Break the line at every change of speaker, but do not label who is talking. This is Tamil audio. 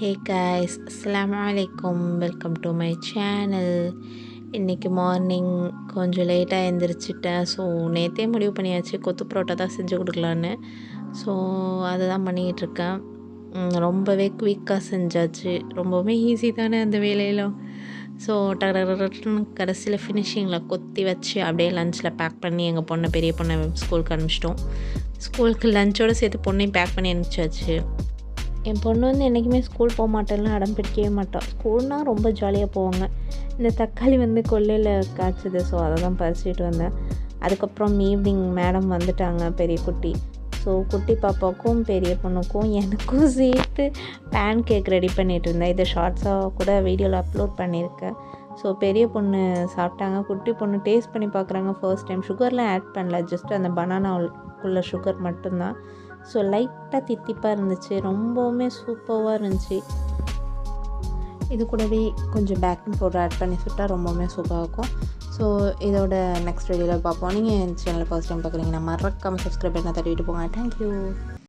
ஹே காய்ஸ் அஸ்லாம் அலைக்கும் வெல்கம் டு மை சேனல் இன்றைக்கி மார்னிங் கொஞ்சம் லேட்டாக எழுந்திரிச்சிட்டேன் ஸோ நேற்றே முடிவு பண்ணியாச்சு. கொத்து பரோட்டா தான் செஞ்சு கொடுக்கலான்னு. ஸோ அதை தான் பண்ணிகிட்ருக்கேன் ரொம்பவே குயிக்காக செஞ்சாச்சு. ரொம்பவே ஈஸி தானே அந்த வேலையெல்லாம். ஸோ டக்குன்னு கடைசியில் ஃபினிஷிங்கில் கொத்தி வச்சு அப்படியே லஞ்சில் பேக் பண்ணி எங்கள் பொண்ணை பெரிய பொண்ணை ஸ்கூலுக்கு அனுப்பிச்சிட்டோம். ஸ்கூலுக்கு லஞ்சோடு சேர்த்து பொண்ணையும் பேக் பண்ணி அனுப்பிச்சாச்சு. என் பொண்ணு வந்து என்றைக்குமே ஸ்கூல் போக மாட்டேன்லாம் அடம் பிடிக்கவே மாட்டாள் ஸ்கூல்னால் ரொம்ப ஜாலியாக போவாங்க. இந்த தக்காளி வந்து கொல்லையில் காய்ச்சது. ஸோ அதை தான் பறிச்சிட்டு வந்தேன். அதுக்கப்புறம் ஈவினிங் மேடம் வந்துட்டாங்க பெரிய குட்டி. ஸோ குட்டி பாப்பாவுக்கும் பெரிய பொண்ணுக்கும் எனக்கும் சேர்த்து பேன் கேக் ரெடி பண்ணிகிட்டு இருந்தேன். இதை ஷார்ட்ஸாக கூட வீடியோவில் அப்லோட் பண்ணியிருக்கேன். ஸோ பெரிய பொண்ணு சாப்பிட்டாங்க. குட்டி பொண்ணு டேஸ்ட் பண்ணி பார்க்குறாங்க ஃபர்ஸ்ட் டைம் சுகர்லாம் ஆட் பண்ணல. ஜஸ்ட் அந்த பனானாவுக்குள்ள சுகர் மட்டும்தான். ஸோ லைட்டாக தித்திப்பாக இருந்துச்சு. ரொம்பவுமே சூப்பராக இருந்துச்சு. இது கூடவே கொஞ்சம் பேக்கிங் பவுடர் ஆட் பண்ணி சுட்டால் ரொம்பவுமே சூப்பராக இருக்கும். ஸோ இதோட நெக்ஸ்ட் வீடியோவில் பார்ப்போம். நீங்கள் என் சேனலில் ஃபர்ஸ்ட் டைம் பார்க்குறீங்கன்னா மறக்காமல் சப்ஸ்கிரைப் பண்ண தட்டிவிட்டு போங்க. தேங்க்யூ